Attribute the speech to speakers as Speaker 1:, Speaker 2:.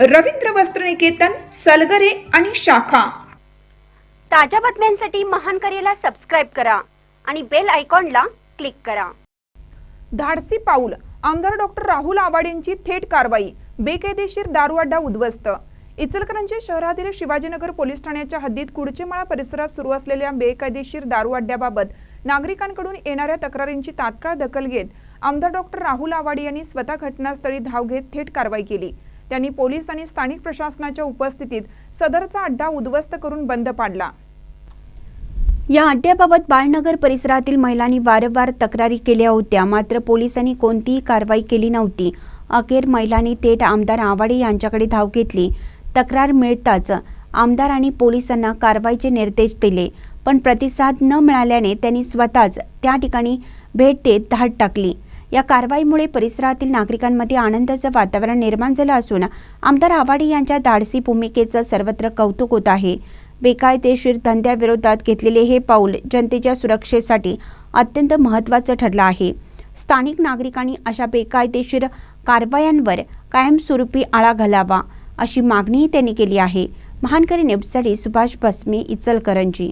Speaker 1: रवींद्र वस्त्रनिकेतन सलगरे आणि शाखा.
Speaker 2: ताज्या बातम्यांसाठी महान करेला सबस्क्राईब करा आणि बेल आयकॉनला क्लिक करा.
Speaker 3: धाडसी पाऊल आमदार डॉक्टर राहुल आवाडेंची थेट कारवाई बेकायदेशीर दारुअड्डा उद्ध्वस्त. इचलकरंजी शहरातील शिवाजीनगर पोलीस ठाण्याच्या हद्दीत कुडचेमाळा परिसरात सुरू असलेल्या बेकायदेशीर दारुअड्ड्याबाबत नागरिकांकडून येणाऱ्या तक्रारींची तात्काळ दखल घेत आमदार डॉक्टर राहुल आवाडे यांनी स्वतः घटनास्थळी धाव घेत थेट कारवाई केली. त्यांनी पोलीस आणि स्थानिक प्रशासनाच्या उपस्थितीत सदरचा अड्डा उद्ध्वस्त करून बंद पाडला.
Speaker 2: या अड्ड्याबाबत बाळनगर परिसरातील महिलांनी वारंवार तक्रारी केल्या होत्या. मात्र पोलिसांनी कोणतीही कारवाई केली नव्हती. अखेर महिलांनी थेट आमदार आवाडे यांच्याकडे धाव घेतली. तक्रार मिळताच आमदार आणि पोलिसांना कारवाईचे निर्देश दिले पण प्रतिसाद न मिळाल्याने त्यांनी स्वतःच त्या ठिकाणी भेट देत धाड टाकली. या कारवाईमुळे परिसरातील नागरिकांमध्ये आनंदाचं वातावरण निर्माण झालं असून आमदार आवाडे यांच्या धाडसी भूमिकेचं सर्वत्र कौतुक होत आहे. बेकायदेशीर धंद्याविरोधात घेतलेले हे पाऊल जनतेच्या सुरक्षेसाठी अत्यंत महत्त्वाचं ठरलं आहे. स्थानिक नागरिकांनी अशा बेकायदेशीर कारवायांवर कायमस्वरूपी आळा घालावा अशी मागणीही त्यांनी केली आहे. महानकरी न्यूजसाठी सुभाष भस्मे इचलकरंजी.